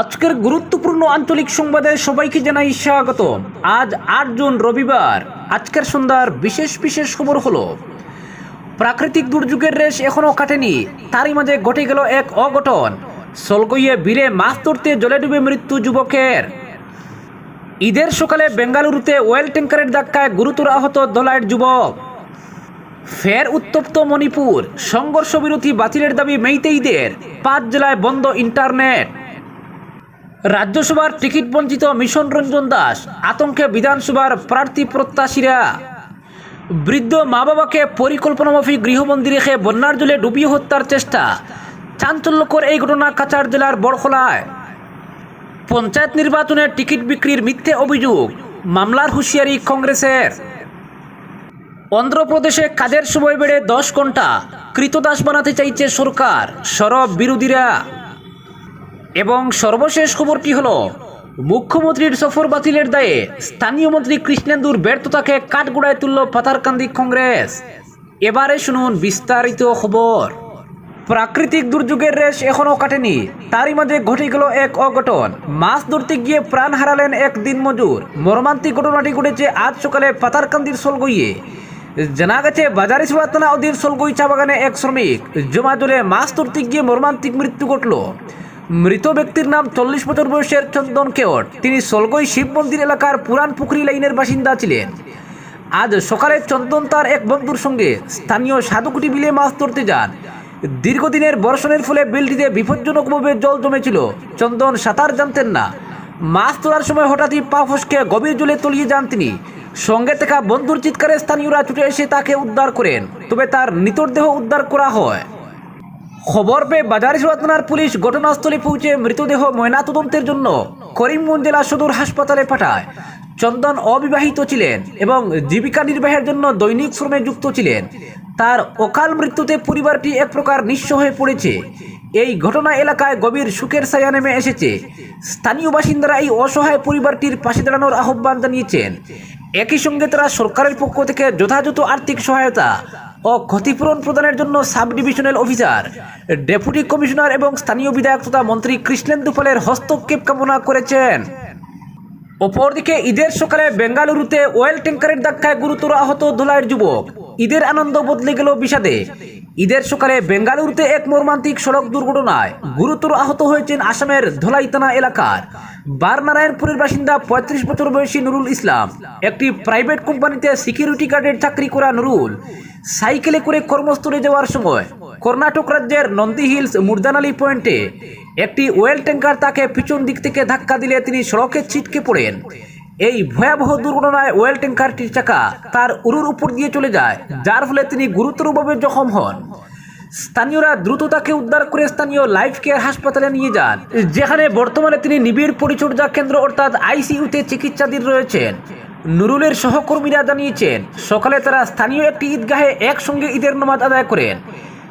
আজকের গুরুত্বপূর্ণ আঞ্চলিক সংবাদে সবাইকে জানাই স্বাগত আজ আট জুন রবিবার। আজকের সন্ধ্যার বিশেষ বিশেষ খবর হলো, প্রাকৃতিক দুর্যোগের রেশ এখনও কাটেনি। তারই মাঝে ঘটে গেল এক অঘটন। সলগইয়ে বীরে মাছ ধরতে জলে ডুবে মৃত্যু যুবকের। ঈদের সকালে বেঙ্গালুরুতে ওয়েল ট্যাঙ্কারের ধাক্কায় গুরুতর আহত দলাইয়ের যুবক। ফের উত্তপ্ত মণিপুর। সংঘর্ষ বিরোধী বাতিলের দাবি মেইতে ঈদের। পাঁচ জেলায় বন্ধ ইন্টারনেট। রাজ্যসভার টিকিট বঞ্চিত মিশন রঞ্জন দাস, আতঙ্কে বিধানসভার প্রার্থী প্রত্যাশীরা। বৃদ্ধ মা বাবাকে পরিকল্পনামাফিক গৃহবন্দী রেখে বন্যার জলে ডুবিয়ে হত্যার চেষ্টা। চাঞ্চল্যকর এই ঘটনা কাছাড় জেলার বড়খোলায়। পঞ্চায়েত নির্বাচনে টিকিট বিক্রির মিথ্যে অভিযোগ, মামলার হুঁশিয়ারি কংগ্রেসের। অন্ধ্রপ্রদেশে কাজের সময় বেড়ে দশ ঘণ্টা কৃতদাস বানাতে চাইছে সরকার, সরব বিরোধীরা। এবং সর্বশেষ খবরটি হলো? মুখ্যমন্ত্রীর সফর বাতিলের দায়ে স্থানীয় মন্ত্রী কৃষ্ণেন্দুর ব্যর্থতাকে কাঠগোড়ায় তুলল পাতারকান্দি কংগ্রেস। এবারে শুনুন বিস্তারিত খবর। প্রাকৃতিক দুর্যোগের রেশ এখনও কাটেনি। তারই মাঝে ঘটে গেল এক অঘটন। মাছ ধরতে গিয়ে প্রাণ হারালেন এক দিনমজুর। মর্মান্তিক ঘটনাটি ঘটেছে আজ সকালে পাতারকান্দির সলগইয়ে। জানা গেছে বাজারে থানা অধীন সলগই চা বাগানে এক শ্রমিক জমা জলে মাছ ধরতে গিয়ে মর্মান্তিক মৃত্যু ঘটল। মৃত ব্যক্তির নাম চল্লিশ বছর বয়সের চন্দন কেওট তিনি সলগই শিব মন্দির এলাকার পুরান পুকুরি লাইনের বাসিন্দা ছিলেন। আজ সকালে চন্দন তার এক বন্ধুর সঙ্গে স্থানীয় সাধুকুটি বিলে মাছ ধরতে যান। দীর্ঘদিনের বর্ষণের ফলে বিলটিতে বিপজ্জনকভাবে জল জমেছিল। চন্দন সাঁতার জানতেন না। মাছ তোলার সময় হঠাৎই পা ফসকে গভীর জলে তলিয়ে যান তিনি। সঙ্গে থাকা বন্ধুর চিৎকারে স্থানীয়রা ছুটে এসে তাকে উদ্ধার করেন। তবে তার নিতরদেহ উদ্ধার করা হয়। খবর পেয়ে বাজারিসোয়া থানার পুলিশ ঘটনাস্থলে পৌঁছে মৃতদেহ ময়নাতদন্তের জন্য করিমগঞ্জ জেলা সদর হাসপাতালে পাঠায়। চন্দন অবিবাহিত ছিলেন এবং জীবিকা নির্বাহের জন্য দৈনিক শ্রমে যুক্ত ছিলেন। তার অকাল মৃত্যুতে পরিবারটি এক প্রকার নিঃস্ব হয়ে পড়েছে। এই ঘটনা এলাকায় গভীর সুখের ছায়া নেমে এসেছে। স্থানীয় বাসিন্দারা এই অসহায় পরিবারটির পাশে দাঁড়ানোর আহ্বান জানিয়েছেন। একই সঙ্গে তারা সরকারের পক্ষ থেকে যথাযথ আর্থিক সহায়তা ও ক্ষতিপূরণ প্রদানের জন্য sub divisional officer, deputy commissioner এবং স্থানীয় বিধায়ক তথা মন্ত্রী কৃষ্ণেন্দু পালের হস্তক্ষেপ কামনা করেছেন। অপরদিকে ঈদের সকালে বেঙ্গালুরুতে ওয়েল ট্যাঙ্কারের ধাক্কায় গুরুতর আহত ধুলাইয়ের যুবক ঈদের আনন্দ বদলে গেল বিষাদে। ঈদের সকালে বেঙ্গালুরুতে এক মর্মান্তিক সড়ক দুর্ঘটনায় গুরুতর আহত হয়েছেন আসামের ধলাইতানা এলাকার। বারনারায়ণপুরের বাসিন্দা পঁয়ত্রিশ বছর বয়সী নুরুল ইসলাম, একটি প্রাইভেট কোম্পানিতে সিকিউরিটি গার্ডের চাকরি করা নুরুল। সাইকেলে করে কর্মস্থলে যাওয়ার সময় কর্ণাটক রাজ্যের নন্দী হিলস মুর্দানালি পয়েন্টে একটি ওয়েল ট্যাঙ্কার তাকে পিছন দিক থেকে ধাক্কা দিলে তিনি সড়কে ছিটকে পড়েন। এই ভয়াবহ দুর্ঘটনায় ওয়েল ট্যাঙ্কারটির চাকা তার উরুর উপর দিয়ে চলে যায়, যার ফলে তিনি গুরুতরভাবে জখম হন। স্থানীয়রা দ্রুত তাকে উদ্ধার করে স্থানীয় লাইফ কেয়ার হাসপাতালে নিয়ে যান, যেখানে বর্তমানে তিনি নিবিড় পরিচর্যা কেন্দ্র অর্থাৎ আইসিইউতে চিকিৎসাধীন রয়েছেন। নুরুলের সহকর্মীরা জানিয়েছেন, সকালে তারা স্থানীয় একটি ঈদগাহে একসঙ্গে ঈদের নামাজ আদায় করেন।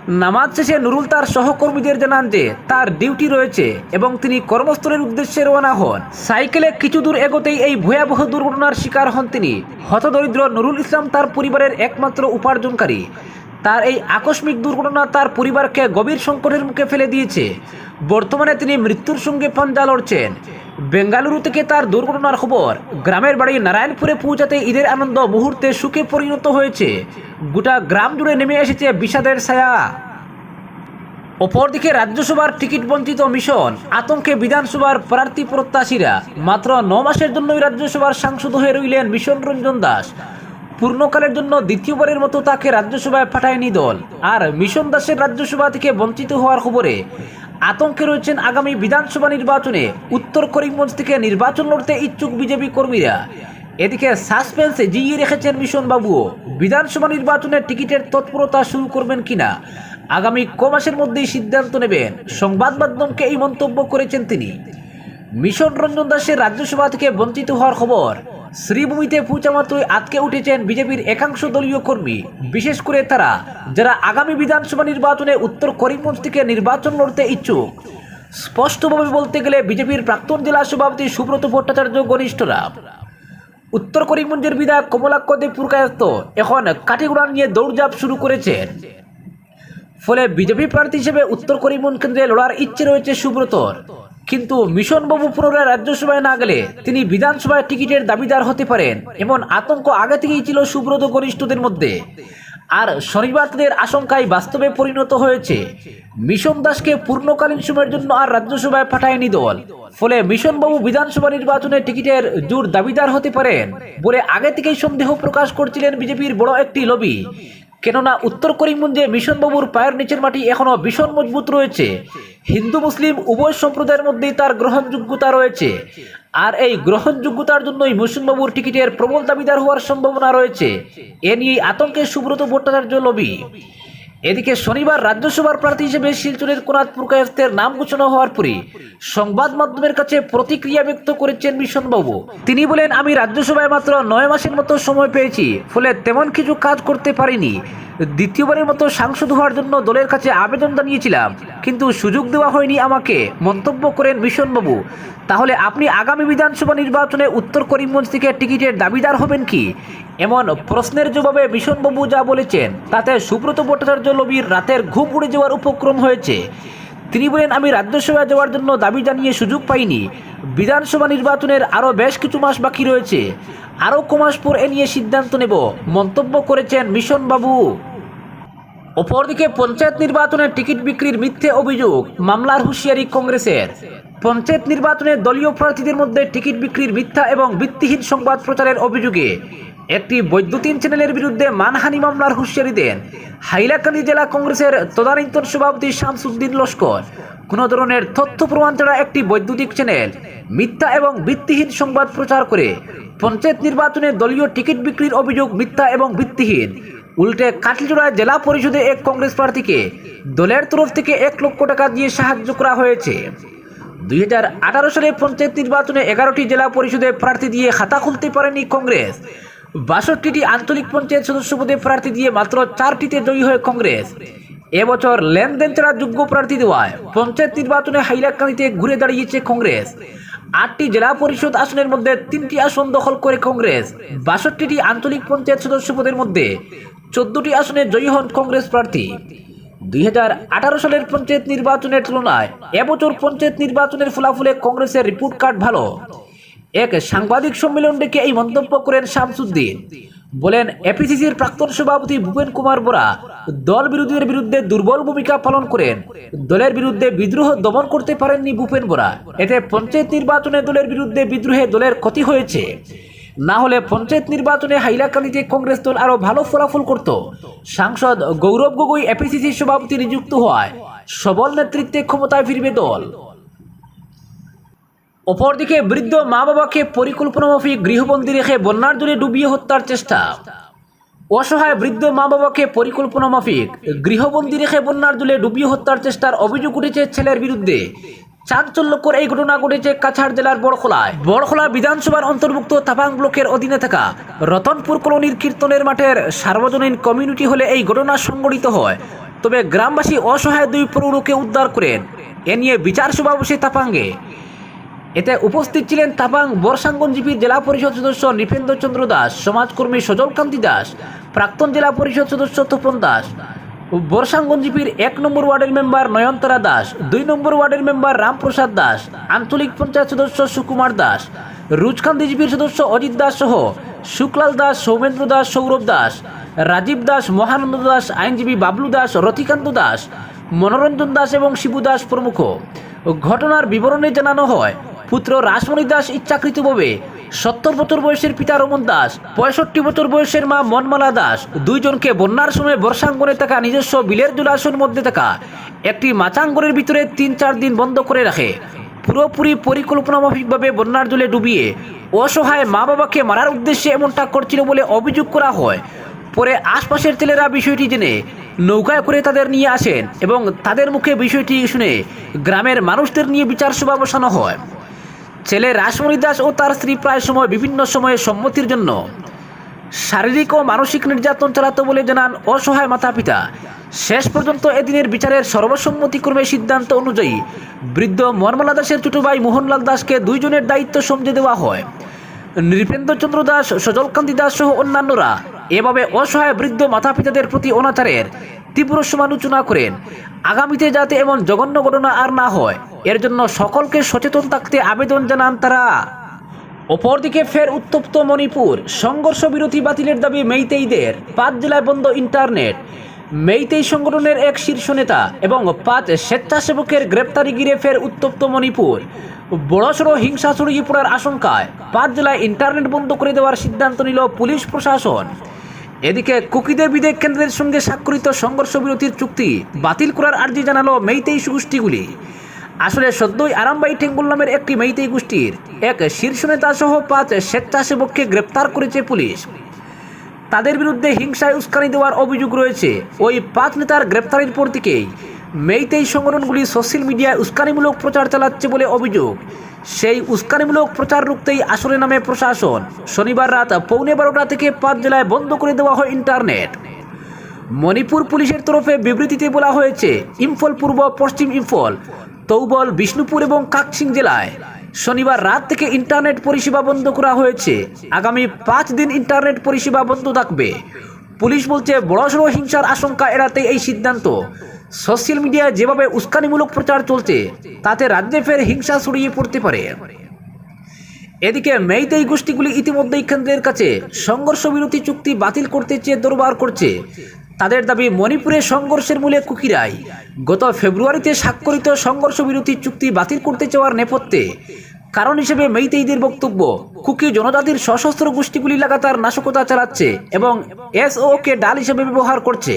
নামাজ শেষে নুরুল তার সহকর্মীদের জানান যে, তার ডিউটি রয়েছে এবং তিনি কর্মস্থলের উদ্দেশ্যে রওনা হন। সাইকেলে কিছু দূর এগোতেই এই ভয়াবহ দুর্ঘটনার শিকার হন তিনি। হতদরিদ্র নুরুল ইসলাম তার পরিবারের একমাত্র উপার্জনকারী। তার এই আকস্মিক দুর্ঘটনা তার পরিবারকে গভীর সংকটের মুখে ফেলে দিয়েছে। বর্তমানে তিনি মৃত্যুর সঙ্গে পাঞ্জা লড়ছেন। বেঙ্গালুরু থেকে তার দুর্ঘটনার খবর। গ্রামের বাড়ি নারায়ণপুরে পৌঁছাতে ঈদের আনন্দ মুহূর্তে সুখে পরিণত হয়েছে। গোটা গ্রাম জুড়ে নেমে এসেছে বিষাদের ছায়া। অপরদিকে রাজ্যসভার টিকিট বঞ্চিত মিশন, আতঙ্কে বিধানসভার প্রার্থী প্রত্যাশীরা মাত্র ন মাসের জন্যই রাজ্যসভার সাংসদ হয়ে রইলেন মিশন রঞ্জন দাস। পূর্ণকালের জন্য দ্বিতীয়বারের মতো তাকে রাজ্যসভায় পাঠায়নি দল। আর মিশন দাসের রাজ্যসভা থেকে বঞ্চিত হওয়ার খবরে আতঙ্কে রয়েছেন আগামী বিধানসভা নির্বাচনে। উত্তর করিমগঞ্জ থেকে নির্বাচন লড়তে ইচ্ছুক বিজেপি কর্মীরা। এদিকে সাসপেন্সে জিইয়ে রেখেছেন মিশন বাবুও বিধানসভা নির্বাচনের টিকিটের তৎপরতা শুরু করবেন কিনা? আগামী ক মাসের মধ্যেই সিদ্ধান্ত নেবেন। সংবাদ মাধ্যমকে এই মন্তব্য করেছেন তিনি। মিশন রঞ্জন দাসের রাজ্যসভা থেকে বঞ্চিত হওয়ার খবর। শ্রীভূমিতে পৌঁছা মাত্রই আটকে উঠেছেন বিজেপির একাংশ দলীয় কর্মী। বিশেষ করে তারা, যারা আগামী বিধানসভা নির্বাচনে উত্তর করিমগঞ্জ থেকে নির্বাচন লড়তে ইচ্ছুক। স্পষ্টভাবে বলতে গেলে বিজেপির প্রাক্তন জেলা সভাপতি সুব্রত ভট্টাচার্য ঘনিষ্ঠরা। উত্তর করিমগঞ্জের বিধায়ক কমলাক্ষ দেব পুরকায়স্ত এখন কাটিগুড়া নিয়ে দৌড়ঝাঁপ শুরু করেছেন। ফলে বিজেপি প্রার্থী হিসেবে উত্তর করিমগঞ্জ কেন্দ্রে লড়ার ইচ্ছে রয়েছে সুব্রতর। কিন্তু মিশনবাবু পুনরায় রাজ্যসভায় না গেলে তিনি বিধানসভায় টিকিটের দাবিদার হতে পারেন, এমন আতঙ্ক আগে থেকেই ছিল সুব্রত গরিষ্ঠদের মধ্যে। আর শনিবার তাদের আশঙ্কায় বাস্তবে পরিণত হয়েছে, মিশন দাসকে পূর্ণকালীন সময়ের জন্য আর রাজ্যসভায় পাঠায়নি দল। ফলে মিশনবাবু বিধানসভা নির্বাচনে টিকিটের জোর দাবিদার হতে পারেন বলে আগে থেকেই সন্দেহ প্রকাশ করছিলেন বিজেপির বড় একটি লবি। কেননা উত্তর করিমগঞ্জে মিশনবাবুর পায়ের নিচের মাটি এখনও ভীষণ মজবুত রয়েছে। হিন্দু, মুসলিম উভয় সম্প্রদায়ের মধ্যেই তার গ্রহণযোগ্যতা রয়েছে। আর এই গ্রহণযোগ্যতার জন্যই মিশনবাবুর টিকিটের প্রবল দাবিদার হওয়ার সম্ভাবনা রয়েছে। এ নিয়ে আতঙ্কে সুব্রত ভট্টাচার্য লবি। এদিকে শনিবার রাজ্যসভার প্রার্থী হিসেবে শিলচরের কোনাথ পুরকায়স্তের নাম ঘোষণা হওয়ার পরে সংবাদ মাধ্যমের কাছে প্রতিক্রিয়া ব্যক্ত করেছেন মিশনবাবু। তিনি বলেন, আমি রাজ্যসভায় মাত্র নয় মাসের মতো সময় পেয়েছি, ফলে তেমন কিছু কাজ করতে পারিনি। দ্বিতীয়বারের মতো সাংসদ হওয়ার জন্য দলের কাছে আবেদন জানিয়েছিলাম, কিন্তু সুযোগ দেওয়া হয়নি আমাকে। মন্তব্য করেন মিশনবাবু। তাহলে আপনি আগামী বিধানসভা নির্বাচনে উত্তর করিমগঞ্জ থেকে টিকিটের দাবিদার হবেন কি? এমন প্রশ্নের জবাবে মিশনবাবু যা বলেছেন, তাতে সুব্রত ভট্টাচার্য লবির রাতের ঘুম উড়ে যাওয়ার উপক্রম হয়েছে। তিনি বলেন আমি রাজ্যসভায় যাওয়ার জন্য দাবি জানিয়ে সুযোগ পাইনি। বিধানসভা নির্বাচনের আরও বেশ কিছু মাস বাকি রয়েছে। আরও কমাস পর এ নিয়ে সিদ্ধান্ত নেব, মন্তব্য করেছেন মিশনবাবু অপরদিকে পঞ্চায়েত নির্বাচনের টিকিট বিক্রির মিথ্যে অভিযোগ, মামলার হুঁশিয়ারি কংগ্রেসের। পঞ্চায়েত নির্বাচনে দলীয় প্রার্থীদের মধ্যে টিকিট বিক্রির মিথ্যা এবং ভিত্তিহীন সংবাদ প্রচারের অভিযোগে একটি বৈদ্যুতিন চ্যানেলের বিরুদ্ধে মানহানি মামলার হুঁশিয়ারি দেন। হাইলাকান্দি জেলা কংগ্রেসের তদানীন্তন সভাপতি শামসুদ্দিন লস্কর। কোনো ধরনের তথ্য প্রমাণ ছাড়া একটি বৈদ্যুতিক চ্যানেল, মিথ্যা এবং ভিত্তিহীন সংবাদ প্রচার করে। পঞ্চায়েত নির্বাচনে দলীয় টিকিট বিক্রির অভিযোগ মিথ্যা এবং ভিত্তিহীন। উল্টে কাটলিচড়ায় জেলা পরিষদে এক কংগ্রেস প্রার্থীকে দলের তরফ থেকে এক লক্ষ টাকা দিয়ে সাহায্য করা হয়েছে। দুই সালে পঞ্চায়েত নির্বাচনে এগারোটি জেলা পরিষদে প্রার্থী দিয়ে খাতা খুলতে পারেনি কংগ্রেস। বাষট্টিটি আঞ্চলিক পঞ্চায়েত সদস্য পদে প্রার্থী দিয়ে মাত্র চারটিতে জয়ী হয় কংগ্রেস। এবছর লেনদেন ছাড়া যোগ্য প্রার্থী দেওয়ায় পঞ্চায়েত নির্বাচনে হাইলাকান্দিতে ঘুরে দাঁড়িয়েছে কংগ্রেস। আটটি জেলা পরিষদ আসনের মধ্যে তিনটি আসন দখল করে কংগ্রেস। বাষট্টিটি আঞ্চলিক পঞ্চায়েত সদস্য পদের মধ্যে চোদ্দটি আসনে জয়ী হন কংগ্রেস প্রার্থী। দুই হাজার আঠারো সালের পঞ্চায়েত নির্বাচনের তুলনায় এবছর পঞ্চায়েত নির্বাচনের ফলাফলে কংগ্রেসের রিপোর্ট কার্ড ভালো। এক সাংবাদিক সম্মেলন ডেকে এই মন্তব্য করেন শামসুদ্দিন। বলেন এপিসিসির প্রাক্তন সভাপতি ভূপেন কুমার বোরা দল বিরোধীদের বিরুদ্ধে দুর্বল ভূমিকা পালন করেন। দলের বিরুদ্ধে বিদ্রোহ দমন করতে পারেননি ভূপেন বোরা। এতে পঞ্চায়েত নির্বাচনে দলের বিরুদ্ধে বিদ্রোহে দলের ক্ষতি হয়েছে। না হলে পঞ্চায়েত নির্বাচনে হাইলাকান্দিতে কংগ্রেস দল আরও ভালো ফলাফল করত। সাংসদ গৌরব গগৈ এপিসিসির সভাপতি নিযুক্ত হওয়ায় সবল নেতৃত্বে ক্ষমতায় ফিরবে দল। অপরদিকে বৃদ্ধ মা বাবাকে পরিকল্পনা মাফিক গৃহবন্দী রেখে বন্যার জলে ডুবিয়ে হত্যার চেষ্টা। অসহায় বৃদ্ধ মা বাবাকে পরিকল্পনা মাফিক গৃহবন্দী রেখে বন্যার জলে ডুবিয়ে হত্যার চেষ্টার অভিযোগ উঠেছে ছেলের বিরুদ্ধে। চাঞ্চল্যকর এই ঘটনা ঘটেছে কাছাড় জেলার বড়খোলায়। বড়খোলা বিধানসভার অন্তর্ভুক্ত তাপাং ব্লকের অধীনে থাকা রতনপুর কলোনির কীর্তনের মাঠের সার্বজনীন কমিউনিটি হলে এই ঘটনা সংঘটিত হয়। তবে গ্রামবাসী অসহায় দুই প্রৌঢ়কে উদ্ধার করেন। এ নিয়ে বিচার সভা বসে তাপাঙ্গে এতে উপস্থিত ছিলেন তাপাং বর্ষাঙ্গনজীবীর জেলা পরিষদ সদস্য নৃপেন্দ্র চন্দ্র দাস, সমাজকর্মী সজলকান্তি দাস, প্রাক্তন জেলা পরিষদ সদস্য তপন দাস বর্ষাঙ্গনজীবীর এক নম্বর ওয়ার্ডের মেম্বার নয়নতারা দাস, দুই নম্বর ওয়ার্ডের মেম্বার রামপ্রসাদ দাস, আঞ্চলিক পঞ্চায়েত সদস্য সুকুমার দাস রুজকান্দিজীবীর সদস্য অজিত দাস সহ শুক্লাল দাস, সৌমেন্দ্র দাস, সৌরভ দাস, রাজীব দাস, মহানন্দ দাস, আইনজীবী বাবলু দাস, রথিকান্ত দাস, মনোরঞ্জন দাস এবং শিবু দাস প্রমুখ। ঘটনার বিবরণে জানানো হয় পুত্র রাসমণি দাস ইচ্ছাকৃতভাবে সত্তর বছর বয়সের পিতা রমন দাস, পঁয়ষট্টি বছর বয়সের মা মনমালা দাস, দুইজনকে বন্যার সময় বর্ষাঙ্গনে থাকা নিজস্ব বিলের জলাশয়ের মধ্যে থাকা একটি মাচাঙ্গরের ভিতরে তিন চার দিন বন্ধ করে রাখে। পুরোপুরি পরিকল্পনামাফিকভাবে বন্যার জলে ডুবিয়ে অসহায় মা বাবাকে মারার উদ্দেশ্যে এমনটা করছিল বলে অভিযোগ করা হয়। পরে আশপাশের ছেলেরা বিষয়টি জেনে নৌকায় করে তাদের নিয়ে আসেন এবং তাদের মুখে বিষয়টি শুনে গ্রামের মানুষদের নিয়ে বিচার সভা বসানো হয়। ছেলে রাসমণি দাস ও তার স্ত্রী প্রায় সময় বিভিন্ন সময়ে সম্মতির জন্য শারীরিক ও মানসিক নির্যাতন চালাতো বলে জানান অসহায় মাতা পিতা শেষ পর্যন্ত এদিনের বিচারের সর্বসম্মতিক্রমে সিদ্ধান্ত অনুযায়ী বৃদ্ধ মর্মলা দাসের ছোট ভাই মোহনলাল দাসকে দুইজনের দায়িত্ব সমঝে দেওয়া হয়। নৃপেন্দ্রচন্দ্র দাস, সজলকান্তি দাস সহ অন্যান্যরা এভাবে অসহায় বৃদ্ধ মাতা পিতাদের প্রতি অনাচারের তীব্র সমালোচনা করেন। আগামীতে যাতে এমন জঘন্য ঘটনা আর না হয়, এর জন্য সকলকে সচেতন থাকতে আবেদন জানান তারা। অপরদিকে ফের উত্তপ্ত মণিপুর সংঘর্ষ বিরতি বাতিলের দাবি মেইতেইদের। পাঁচ জেলায় বন্ধ ইন্টারনেট। মেইতেই সংগঠনের এক শীর্ষ নেতা এবং পাঁচ স্বেচ্ছাসেবকের গ্রেপ্তারি গিরে ফের উত্তপ্ত মণিপুর। বড়সড় হিংসা ছড়িয়ে পড়ার আশঙ্কায় পাঁচ জেলায় ইন্টারনেট বন্ধ করে দেওয়ার সিদ্ধান্ত নিল পুলিশ প্রশাসন। এদিকে কুকিদের বিদেক কেন্দ্রের সঙ্গে স্বাক্ষরিত সংঘর্ষ বিরতির চুক্তি বাতিল করার আর্জি জানালো মেইতেই গোষ্ঠীগুলি। আসলে সদ্যই আরামবাই টেঙ্গুল নামের একটি মেইতেই গোষ্ঠীর। এক শীর্ষ নেতা সহ পাঁচ স্বেচ্ছাসেবককে গ্রেপ্তার করেছে পুলিশ। তাদের বিরুদ্ধে হিংসায় উস্কানি দেওয়ার অভিযোগ রয়েছে। ওই পাঁচ নেতার গ্রেপ্তারির পর থেকেই মেইতেই সংগঠনগুলি সোশ্যাল মিডিয়ায় উস্কানিমূলক প্রচার চালাচ্ছে বলে অভিযোগ। সেই উস্কানিমূলক প্রচার রুখতেই আসরে নামে প্রশাসন। শনিবার রাত পৌনে বারোটা থেকে পাঁচ জেলায় বন্ধ করে দেওয়া হয় ইন্টারনেট। মণিপুর পুলিশের তরফে বিবৃতিতে বলা হয়েছে, ইম্ফল পূর্ব পশ্চিম ইম্ফল, তৌবল, বিষ্ণুপুর এবং কাকসিং জেলায়। শনিবার রাত থেকে ইন্টারনেট পরিষেবা বন্ধ করা হয়েছে। আগামী পাঁচ দিন ইন্টারনেট পরিষেবা বন্ধ থাকবে। পুলিশ বলছে, বড়সড় হিংসার আশঙ্কা এড়াতে এই সিদ্ধান্ত। সোশ্যাল মিডিয়ায় যেভাবে উস্কানিমূলক প্রচার চলছে, তাতে রাজ্যে ফের হিংসা ছড়িয়ে পড়তে পারে। এদিকে মেইতেই গোষ্ঠীগুলি ইতিমধ্যেই কেন্দ্রের কাছে সংঘর্ষ বিরতি চুক্তি বাতিল করতে চেয়ে দরবার করছে। তাদের দাবি, মণিপুরে সংঘর্ষের মূলে কুকিরাই গত ফেব্রুয়ারিতে স্বাক্ষরিত সংঘর্ষ বিরতি চুক্তি বাতিল করতে চাওয়ার নেপথ্যে কারণ হিসেবে মেইতেইদের বক্তব্য, কুকি জনজাতির সশস্ত্র গোষ্ঠীগুলি লাগাতার নাশকতা চালাচ্ছে এবং এসও কে ডাল হিসেবে ব্যবহার করছে।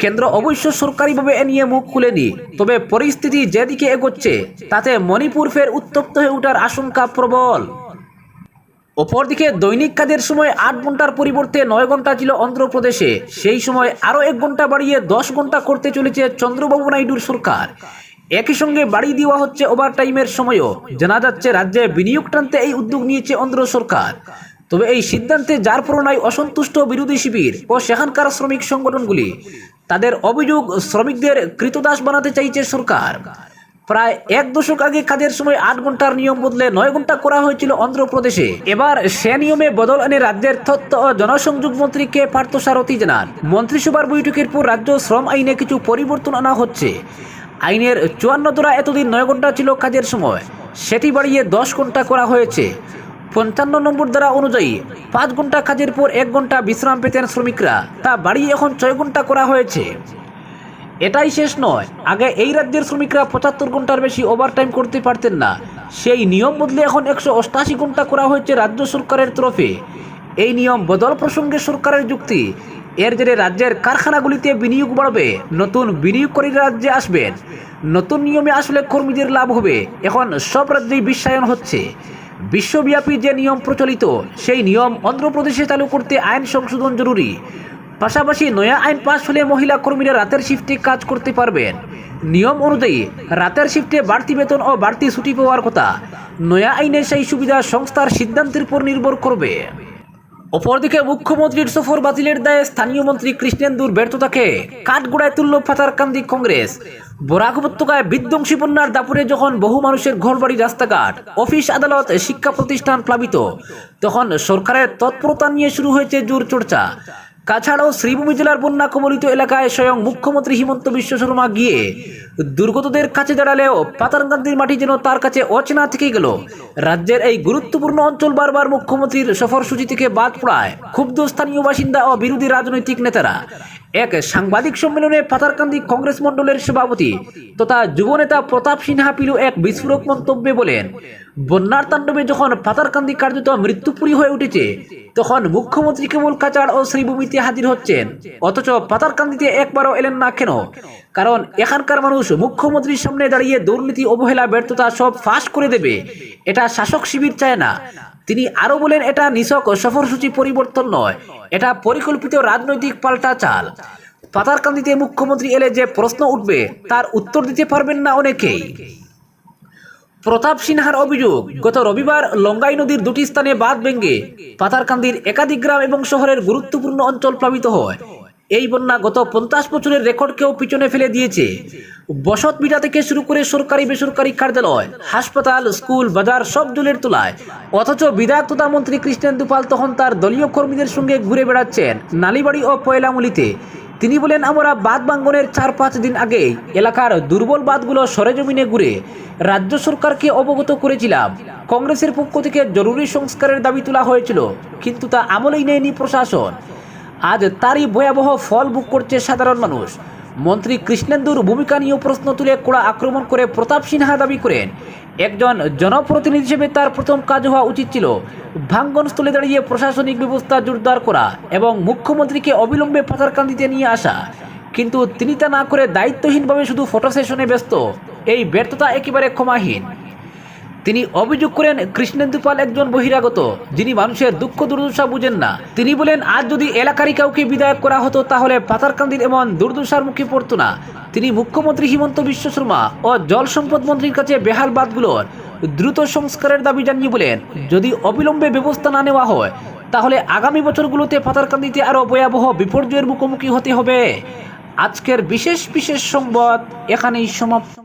কেন্দ্র অবশ্য সরকারিভাবে এ নিয়ে মুখ খুলেনি, তবে পরিস্থিতি যেদিকে এগোচ্ছে, তাতে মণিপুর ফের উত্তপ্ত হয়ে ওঠার আশঙ্কা প্রবল। অপরদিকে দৈনিক কাজের সময় আট ঘণ্টার পরিবর্তে নয় ঘণ্টা ছিল অন্ধ্রপ্রদেশে। সেই সময় আরও এক ঘণ্টা বাড়িয়ে দশ ঘণ্টা করতে চলেছে চন্দ্রবাবু নাইডুর সরকার। একই সঙ্গে বাড়িয়ে দেওয়া হচ্ছে ওভার টাইমের সময়ও। জানা যাচ্ছে রাজ্যে বিনিয়োগ টানতে এই উদ্যোগ নিয়েছে অন্ধ্র সরকার। তবে এই সিদ্ধান্তে যার পরনায় অসন্তুষ্ট বিরোধী শিবির ও সেখানকার শ্রমিক সংগঠনগুলি, তাদের অভিযোগ শ্রমিকদের কৃতদাস বানাতে চাইছে সরকার। প্রায় এক দশক আগে কাজের সময় আট ঘণ্টার নিয়ম বদলে নয় ঘণ্টা করা হয়েছিল অন্ধ্রপ্রদেশে। এবার সে নিয়মে বদল এনে রাজ্যের তথ্য ও জনসংযোগ মন্ত্রী কে পার্থসারথী জানান। মন্ত্রিসভার বৈঠকের পর রাজ্য শ্রম আইনে কিছু পরিবর্তন আনা হচ্ছে। আইনের চুয়ান্ন দ্বারা এতদিন নয় ঘণ্টা ছিল কাজের সময়। সেটি বাড়িয়ে দশ ঘণ্টা করা হয়েছে। পঞ্চান্ন নম্বর দ্বারা অনুযায়ী পাঁচ ঘণ্টা কাজের পর এক ঘণ্টা বিশ্রাম পেতেন শ্রমিকরা। তা বাড়িয়ে এখন ছয় ঘণ্টা করা হয়েছে। এটাই শেষ নয়। আগে এই রাজ্যের শ্রমিকরা পঁচাত্তর ঘণ্টার বেশি ওভারটাইম করতে পারতেন না। সেই নিয়ম বদলে এখন একশো অষ্টাশি ঘণ্টা করা হয়েছে রাজ্য সরকারের তরফে। এই নিয়ম বদল প্রসঙ্গে সরকারের যুক্তি, এর জেরে রাজ্যের কারখানাগুলিতে বিনিয়োগ বাড়বে, নতুন বিনিয়োগকারীরা রাজ্যে আসবেন নতুন নিয়মে আসলে কর্মীদের লাভ হবে, এখন সব রাজ্যেই বিশ্বায়ন হচ্ছে। বিশ্বব্যাপী যে নিয়ম প্রচলিত, সেই নিয়ম অন্ধ্রপ্রদেশে চালু করতে আইন সংশোধন জরুরি। পাশাপাশি নয়া আইন পাশ হলে মহিলা কর্মীরা রাতের শিফটে কাজ করতে পারবেন। নিয়ম অনুযায়ী রাতের শিফটে বাড়তি বেতন ও বাড়তি ছুটি পাওয়ার কথা নয়া আইনে সেই সুবিধা সংস্থার সিদ্ধান্তের উপর নির্ভর করবে। অপরদিকে মুখ্যমন্ত্রীর সফর বাতিলের দায়ে স্থানীয় মন্ত্রী কৃষ্ণেন্দুর ব্যর্থতাকে কাঠগোড়ায় তুলল ফাতারকান্দি কংগ্রেস। বরাক উপত্যকায় বিধ্বংসী বন্যার দাপুরে যখন বহু মানুষের ঘরবাড়ি, রাস্তাঘাট, অফিস, আদালত, শিক্ষা প্রতিষ্ঠান প্লাবিত, তখন সরকারের তৎপরতা নিয়ে শুরু হয়েছে জোর চর্চা। কাছাড়াও শ্রীভূমি জেলার বন্যা কবলিত এলাকায় স্বয়ং মুখ্যমন্ত্রী হিমন্ত বিশ্ব শর্মা গিয়ে দুর্গতদের কাছে দাঁড়ালেও পাতারকান্দির মাটি যেন তার কাছে অচেনা থেকে গেল। রাজ্যের এই গুরুত্বপূর্ণ অঞ্চল বারবার মুখ্যমন্ত্রীর সফরসূচি থেকে বাদ পড়ায় ক্ষুব্ধ স্থানীয় বাসিন্দা ও বিরোধী রাজনৈতিক নেতারা। এক সাংবাদিক সম্মেলনে পাথারকান্দি কংগ্রেস মণ্ডলের সভাপতি তথা যুবনেতা প্রতাপ সিনহা পিলু এক বিস্ফোরক মন্তব্যে বলেন, বন্যার তাণ্ডবে যখন পাথারকান্দি কার্যত মৃত্যুপুরী হয়ে উঠেছে, তখন মুখ্যমন্ত্রী কেবল কাচার ও শ্রীভূমিতে হাজির হচ্ছেন। অথচ পাথারকান্দিতে একবারও এলেন না কেন? কারণ এখানকার মানুষ মুখ্যমন্ত্রীর সামনে দাঁড়িয়ে দুর্নীতি, অবহেলা, ব্যর্থতা সব ফাঁস করে দেবে। এটা শাসক শিবির চায় না। তিনি আরও বলেন, এটা নিছক সফরসূচি পরিবর্তন নয়। এটা পরিকল্পিত রাজনৈতিক পাল্টা চাল। পাতারকান্দিতে মুখ্যমন্ত্রী এলে যে প্রশ্ন উঠবে, তার উত্তর দিতে পারবেন না অনেকেই। প্রতাপ সিনহার অভিযোগ, গত রবিবার লঙ্গাই নদীর দুটি স্থানে বাঁধ ভেঙে পাতারকান্দির একাধিক গ্রাম এবং শহরের গুরুত্বপূর্ণ অঞ্চল প্লাবিত হয়। এই বন্যা গত পঞ্চাশ বছরের রেকর্ডকেও পিছনে ফেলে দিয়েছে। বসত বিটা থেকে শুরু করে সরকারি বেসরকারি কার্যালয়, হাসপাতাল, স্কুল, বাজার সব জলের তোলায়। অথচ বিধায়ক তথা মন্ত্রী কৃষ্ণেন্দু পাল তখন তার দলীয় কর্মীদের সঙ্গে ঘুরে বেড়াচ্ছেন নালিবাড়ি ও পয়লামুলিতে। তিনি বলেন, আমরা বাঁধ ভাঙ্গনের চার পাঁচ দিন আগে এলাকার দুর্বল বাঁধগুলো সরেজমিনে ঘুরে রাজ্য সরকারকে অবগত করেছিলাম। কংগ্রেসের পক্ষ থেকে জরুরি সংস্কারের দাবি তোলা হয়েছিল, কিন্তু তা আমলেই নেয়নি প্রশাসন। আজ তারই ভয়াবহ ফল ভোগ করছে সাধারণ মানুষ। মন্ত্রী কৃষ্ণেন্দুর ভূমিকা নিয়েও প্রশ্ন তুলে কড়া আক্রমণ করে প্রতাপ সিনহা দাবি করেন। একজন জনপ্রতিনিধি হিসেবে তার প্রথম কাজ হওয়া উচিত ছিল ভাঙ্গনস্থলে দাঁড়িয়ে প্রশাসনিক ব্যবস্থা জোরদার করা এবং মুখ্যমন্ত্রীকে অবিলম্বে পাথারকান্দিতে নিয়ে আসা। কিন্তু তিনি তা না করে দায়িত্বহীনভাবে শুধু ফটো সেশনে ব্যস্ত। এই ব্যর্থতা একেবারে ক্ষমাহীন। তিনি অভিযোগ করেন কৃষ্ণেন্দু পাল একজন বহিরাগত, যিনি মানুষের দুঃখ দুর্দশা বুঝেন না। তিনি বলেন, আজ যদি এলাকারই কাউকে বিদায়ক করা হতো, তাহলে পাতারকান্দির এমন দুর্দশার মুখে পড়তো না। তিনি মুখ্যমন্ত্রী হিমন্ত বিশ্ব শর্মা ও জল সম্পদ মন্ত্রীর কাছে বেহাল বাদগুলোর দ্রুত সংস্কারের দাবি জানিয়ে বলেন, যদি অবিলম্বে ব্যবস্থা না নেওয়া হয়, তাহলে আগামী বছরগুলোতে পাতারকান্দিতে আরও ভয়াবহ বিপর্যয়ের মুখোমুখি হতে হবে। আজকের বিশেষ বিশেষ সংবাদ এখানেই সমাপ্ত।